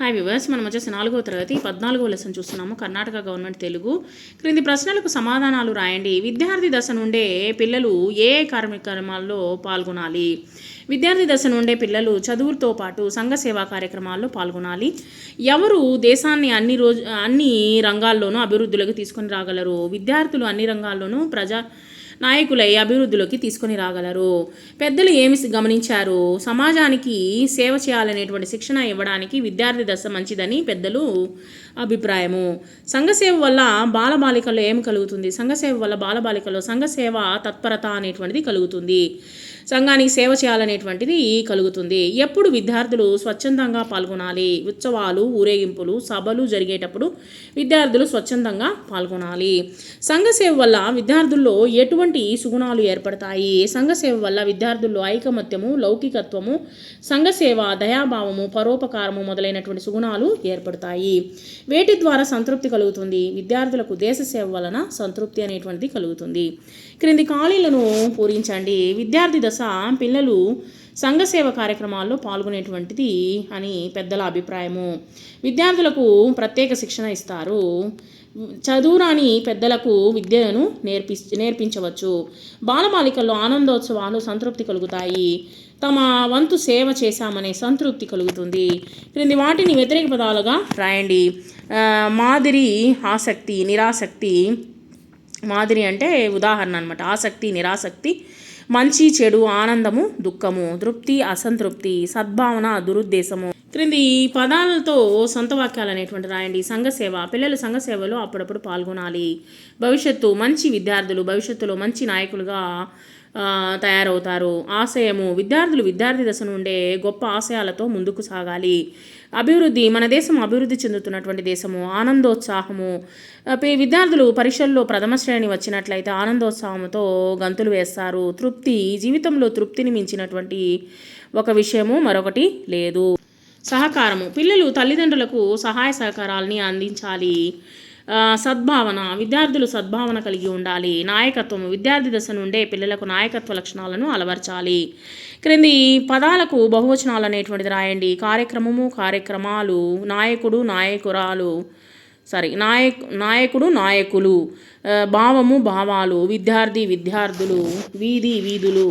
Hi viewers మనం వచ్చేసి నాలుగో తరగతి పద్నాలుగో లెసన్ చూస్తున్నాము. కర్ణాటక గవర్నమెంట్ తెలుగు. క్రింది ప్రశ్నలకు సమాధానాలు రాయండి. విద్యార్థి దశ నుండే పిల్లలు ఏ ఏ కార్యక్రమాల్లో పాల్గొనాలి? విద్యార్థి దశ నుండే పిల్లలు చదువులతో పాటు సంఘ సేవా కార్యక్రమాల్లో పాల్గొనాలి. ఎవరు దేశాన్ని అన్ని రోజు అన్ని రంగాల్లోనూ అభివృద్ధిలోకి తీసుకొని రాగలరు? విద్యార్థులు అన్ని రంగాల్లోనూ ప్రజా నాయకులై అభివృద్ధిలోకి తీసుకొని రాగలరు. పెద్దలు ఏమి గమనించారు? సమాజానికి సేవ చేయాలనేటువంటి శిక్షణ ఇవ్వడానికి విద్యార్థి దశ మంచిదని పెద్దలు అభిప్రాయము. సంఘసేవ వల్ల బాలబాలికల్లో ఏమి కలుగుతుంది? సంఘసేవ వల్ల బాలబాలికల్లో సంఘసేవ తత్పరత అనేటువంటిది కలుగుతుంది. సంఘానికి సేవ చేయాలనేటువంటిది కలుగుతుంది. ఎప్పుడు విద్యార్థులు స్వచ్ఛందంగా పాల్గొనాలి? ఉత్సవాలు ఊరేగింపులు సభలు జరిగేటప్పుడు విద్యార్థులు స్వచ్ఛందంగా పాల్గొనాలి. సంఘసేవ వల్ల విద్యార్థుల్లో ఎటువంటి సుగుణాలు ఏర్పడతాయి? సంఘసేవ వల్ల విద్యార్థుల్లో ఐకమత్యము లౌకికత్వము సంఘసేవ దయాభావము పరోపకారము మొదలైనటువంటి సుగుణాలు ఏర్పడతాయి. వేటి ద్వారా సంతృప్తి కలుగుతుంది? విద్యార్థులకు దేశ సేవ వలన సంతృప్తి అనేటువంటిది కలుగుతుంది. క్రింది ఖాళీలను పూరించండి. విద్యార్థి దశ పిల్లలు సంఘసేవ కార్యక్రమాల్లో పాల్గొనేటువంటిది అని పెద్దల అభిప్రాయము. విద్యార్థులకు ప్రత్యేక శిక్షణ ఇస్తారు. చదువురాని పెద్దలకు విద్యను నేర్పి నేర్పించవచ్చు. బాలబాలికల్లో ఆనందోత్సవాలు సంతృప్తి కలుగుతాయి. తమ వంతు సేవ చేశామనే సంతృప్తి కలుగుతుంది. క్రింది వాటిని వ్యతిరేక పదాలుగా రాయండి మాదిరి ఆసక్తి నిరాసక్తి. మాదిరి అంటే ఉదాహరణ అనమాట ఆసక్తి నిరాసక్తి మంచి చెడు ఆనందము దుఃఖము తృప్తి అసంతృప్తి సద్భావన దురుద్దేశము. క్రింది ఈ పదాలతో సొంత వాక్యాలు అనేటువంటి రాయండి సంఘసేవ పిల్లలు సంఘసేవలో అప్పుడప్పుడు పాల్గొనాలి. భవిష్యత్తు మంచి విద్యార్థులు భవిష్యత్తులో మంచి నాయకులుగా తయారవుతారు. ఆశయము విద్యార్థులు విద్యార్థి దశ నుండే గొప్ప ఆశయాలతో ముందుకు సాగాలి. అభివృద్ధి మన దేశం అభివృద్ధి చెందుతున్నటువంటి దేశము ఆనందోత్సాహము. విద్యార్థులు పరీక్షల్లో ప్రథమ శ్రేణి వచ్చినట్లయితే ఆనందోత్సాహంతో గంతులు వేస్తారు. తృప్తి జీవితంలో తృప్తిని మించినటువంటి ఒక విషయము మరొకటి లేదు. సహకారము పిల్లలు తల్లిదండ్రులకు సహాయ సహకారాలని అందించాలి. సద్భావన విద్యార్థులు సద్భావన కలిగి ఉండాలి. నాయకత్వం విద్యార్థి దశ నుండే పిల్లలకు నాయకత్వ లక్షణాలను అలవర్చాలి. క్రింది పదాలకు బహువచనాలు అనేటువంటిది రాయండి. కార్యక్రమము కార్యక్రమాలు నాయకుడు నాయకురాలు సారీ నాయక్ నాయకుడు నాయకులు భావము భావాలు విద్యార్థి విద్యార్థులు వీధి వీధులు